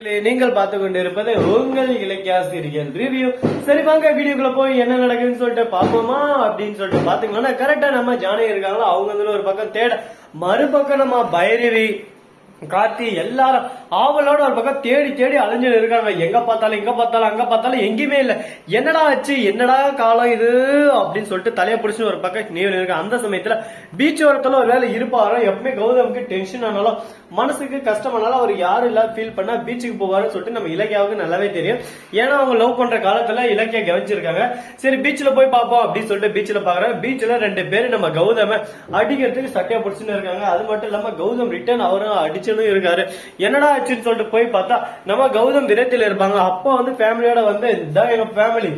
நீங்கள் பார்த்து கொண்டிருப்பது உங்கள் இலக்கியாசிரியர் ரிவ்யூ சரி வாங்க வீடியோக்குள்ள போய் என்ன நடக்குதுன்னு சொல்லிட்டு பாப்போமா அப்படின்னு சொல்லிட்டு பாத்தீங்கன்னா கரெக்டா நம்ம ஜானகி இருக்காங்களோ? அவங்க ஒரு பக்கம் தேட. மறுபக்கம் நம்ம பைரவி கார்த்தி எல்லாரும் ஆவலோட ஒரு பக்கம் தேடி தேடி அலைஞ்சு இருக்காங்க. எங்க பார்த்தாலும் எங்க பார்த்தாலும் அங்க பார்த்தாலும் எங்கேயுமே இல்ல. என்னடா ஆச்சு? என்னடா காலம் இது? அப்படின்னு சொல்லிட்டு தலையை பிடிச்சி ஒரு பக்கம் நீ இருக்க. அந்த சமயத்துல பீச் ஓரத்துல ஒரு வேலை இருப்பாரோ? எப்பவுமே கௌதமுக்கு டென்ஷன் ஆனாலும் மனசுக்கு கஷ்டமானாலும் அவர் யாரும் இல்ல ஃபீல் பண்ணா பீச்சுக்கு போவாருன்னு சொல்லிட்டு நம்ம இலக்கியாவுக்கு நல்லாவே தெரியும். ஏன்னா அவங்க லவ் பண்ற காலத்துல இலக்கியா கவனிச்சிருக்காங்க. சரி பீச்ல போய் பார்ப்போம் அப்படின்னு சொல்லிட்டு பீச்ல பாக்குறேன் பீச்ல ரெண்டு பேரும் நம்ம கௌதம அடிக்கிறதுக்கு சட்டையா பிடிச்சுன்னு இருக்காங்க. அது மட்டும் இல்லாம கௌதம் ரிட்டர்ன் அவரும் அடிச்சுன்னு இருக்காரு. என்னடா ஆச்சுன்னு சொல்லிட்டு போய் பார்த்தா நம்ம கௌதம் விரத்தில இருப்பாங்க. அப்பா வந்து ஃபேமிலியோட வந்து இதான் எங்க ஃபேமிலி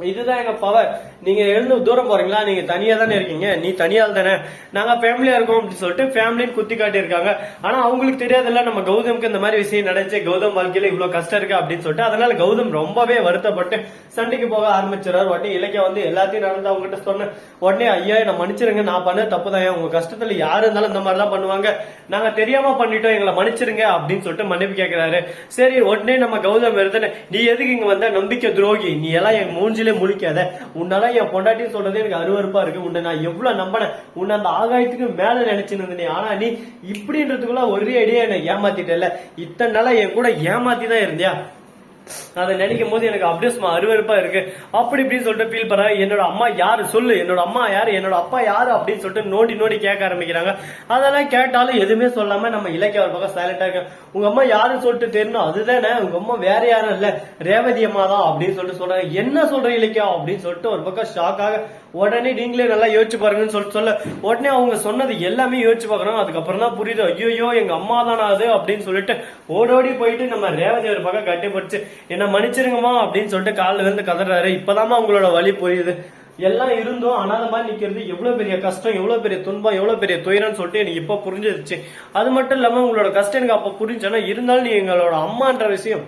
இதுதான் எங்க பவர் நீங்க எழுந்து தூரம் போறீங்களா? நீங்க தனியா தானே இருக்கீங்க. நீ தனியால் தானே. நாங்க ஃபேமிலியா இருக்கோம் அப்படின்னு சொல்லிட்டு ஃபேமிலின்னு குத்தி காட்டியிருக்காங்க. ஆனா அவங்களுக்கு தெரியாதுல்ல நம்ம கௌதம்க்கு இந்த மாதிரி விஷயம் நடந்துச்சு. கௌதம் வாழ்க்கையில இவ்வளவு கஷ்டம் இருக்கு அப்படின்னு சொல்லிட்டு அதனால கௌதம் ரொம்பவே வருத்தப்பட்டு சண்டைக்கு போக ஆரம்பிச்சிடறாரு. உடனே இலக்கிய வந்து எல்லாத்தையும் நடந்து அவங்ககிட்ட சொன்னேன் சொன்ன உடனே ஐயா நான் மன்னிச்சிருங்க. நான் பண்ண தப்பு தான் உங்க கஷ்டத்துல யாரு இருந்தாலும் இந்த மாதிரி தான் பண்ணுவாங்க. நாங்க தெரியாம பண்ணிட்டோம். எங்களை மன்னிச்சிருங்க. அப்படின்னு சொல்லிட்டு மன்னிப்பு கேட்கிறாரு சரி உடனே நம்ம கௌதம் வருதுன்னு நீ எதுக்கு இங்க வந்த? நம்பிக்கை துரோகி. நீ எல்லாம் என் மூஞ்சிலே முழிக்காத. உன்னால என் பொண்டாட்டின்னு சொல்றது எனக்கு அருவருப்பா இருக்கு. உன்னை நான் எவ்வளவு நம்பினேன் உன்னை அந்த ஆகாயத்துக்கு மேல நினைச்சிருந்த நீ ஆனா நீ இப்படின்றதுக்குள்ள ஒரே அடியா என்னை ஏமாத்திட்டல இத்தனை நாளா என் கூட ஏமாத்தி தான் இருந்தியா? அதை நினைக்கும் போது எனக்கு அப்படியே சும்மா அருவருப்பா இருக்கு. அப்படி இப்படின்னு சொல்லிட்டு ஃபீல் பண்றாங்க. என்னோட அம்மா யாரு? சொல்லு. என்னோட அம்மா யாரு? என்னோட அப்பா யாரு? அப்படின்னு சொல்லிட்டு நோண்டி நோண்டி கேட்க ஆரம்பிக்கிறாங்க. அதெல்லாம் கேட்டாலும் எதுவுமே சொல்லாம நம்ம இலக்கிய ஒரு பக்கம் சைலண்டா இருக்க உங்க அம்மா யாருன்னு சொல்லிட்டு தெரியணும் அதுதானே. உங்க அம்மா வேற யாரும் இல்ல. ரேவதி அம்மா தான் அப்படின்னு சொல்லிட்டு சொல்றாங்க. என்ன சொல்ற இலக்கியா அப்படின்னு சொல்லிட்டு ஒரு பக்கம் ஷாக்காக உடனே நீங்களே நல்லா யோசிச்சு பாருங்கன்னு சொல்லிட்டு சொல்ல. உடனே அவங்க சொன்னது எல்லாமே யோசிச்சு பாக்குறோம் அதுக்கப்புறம் தான் புரியுது. ஐயோ எங்க அம்மா தானா அது அப்படின்னு சொல்லிட்டு ஓடோடி போயிட்டு நம்ம ரேவதி ஒரு பக்கம் கட்டிப்பிடிச்சு என்ன மன்னிச்சிருங்கம்மா அப்படின்னு சொல்லிட்டு காலில் இருந்து கதறாரு. இப்பதாம்மா உங்களோட வழி புரியுது. எல்லாம் இருந்தும். அனாத மாதிரி நிக்கிறது எவ்வளவு பெரிய கஷ்டம் எவ்வளவு பெரிய துன்பம் எவ்வளவு பெரிய துயரம்னு சொல்லிட்டு எனக்கு இப்போ புரிஞ்சிருச்சு. அது மட்டும் இல்லாம உங்களோட கஷ்டம் எனக்கு அப்ப புரிஞ்சுன்னா இருந்தாலும் நீ எங்களோட அம்மான்ற விஷயம்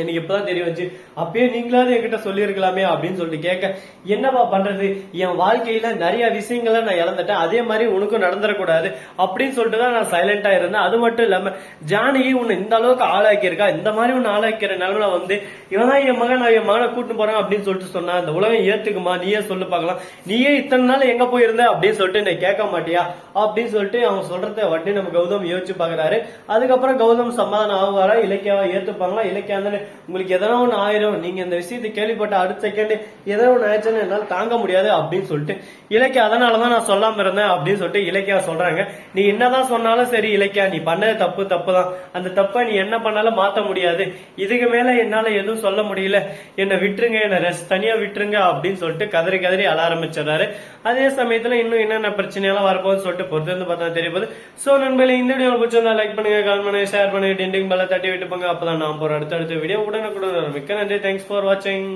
எனக்கு இப்பதான் தெரிய வச்சு அப்பயே நீங்களாவது என்கிட்ட சொல்லியிருக்கலாமே அப்படின்னு சொல்லிட்டு கேட்க என்னப்பா பண்றது? என் வாழ்க்கையில நிறைய விஷயங்களை நான் இழந்துட்டேன். அதே மாதிரி உனக்கும் நடந்துடக்கூடாது அப்படின்னு சொல்லிட்டு தான் நான் சைலண்டா இருந்தேன். அது மட்டும் இல்லாம ஜானகி உன்னை இந்த அளவுக்கு ஆளாக்கியிருக்கா? இந்த மாதிரி உன்னை ஆளாக்கிற நிலவுல வந்து இவன் தான் என் மகன் நான் என் மகனை கூட்டு போறேன் அப்படின்னு சொல்லிட்டு சொன்னா இந்த உலகம் ஏத்துக்குமா? நீயே சொல்லு பார்க்கலாம். நீயே இத்தனை நாள் எங்க போயிருந்த அப்படின்னு சொல்லிட்டு என்னை கேட்க மாட்டியா? அப்படின்னு சொல்லிட்டு அவன் சொல்றத வட்டி நம்ம கௌதம் யோசிச்சு பாக்குறாரு அதுக்கப்புறம் கௌதம் சமாதானம் ஆகுவாரா இலக்கியாவை ஏத்துப்பாங்களா? இலக்கியா தானே உங்களுக்கு எதனா ஒண்ணு ஆயிரும் நீங்க இந்த விஷயத்தை கேள்விப்பட்ட அடுத்த செகண்ட் எதனா ஒண்ணு ஆயிடுச்சுன்னு என்னால தாங்க முடியாது அப்படின்னு சொல்லிட்டு இலக்கியா அதனாலதான் நான் சொல்லாம இருந்தேன் அப்படின்னு சொல்லிட்டு இலக்கியா சொல்றாங்க. நீ என்னதான் சொன்னாலும் சரி இலக்கியா நீ பண்ணது தப்பு தப்பு தான் அந்த தப்பை நீ என்ன பண்ணாலும் மாத்த முடியாது. இதுக்கு மேல என்னால எதுவும் சொல்ல முடியல. என்னை விட்டுருங்க என்ன ரெஸ்ட் தனியா விட்டுருங்க அப்படின்னு சொல்லிட்டு கதறி கதறி அழ ஆரம்பிச்சிடுறாரு. அதே சமயத்துல இன்னும் என்னென்ன பிரச்சனையெல்லாம் வரப்போகுதுன்னு சொல்லிட்டு பொறுத்து வந்து பார்த்தா தெரிய போகுது சோ நண்பர்களே இந்த வீடியோ பிடிச்சிருந்தா லைக் பண்ணுங்க கால் பண்ணுங்க ஷேர் பண்ணுங்க டெண்டிங் பல தட்டி விட்டு போங்க அப்பதான் நான் போற அடுத்த அடுத்த வீடியோ உடனுக்குடன் மிக்க நன்றி. தேங்க்ஸ் ஃபார் வாட்சிங்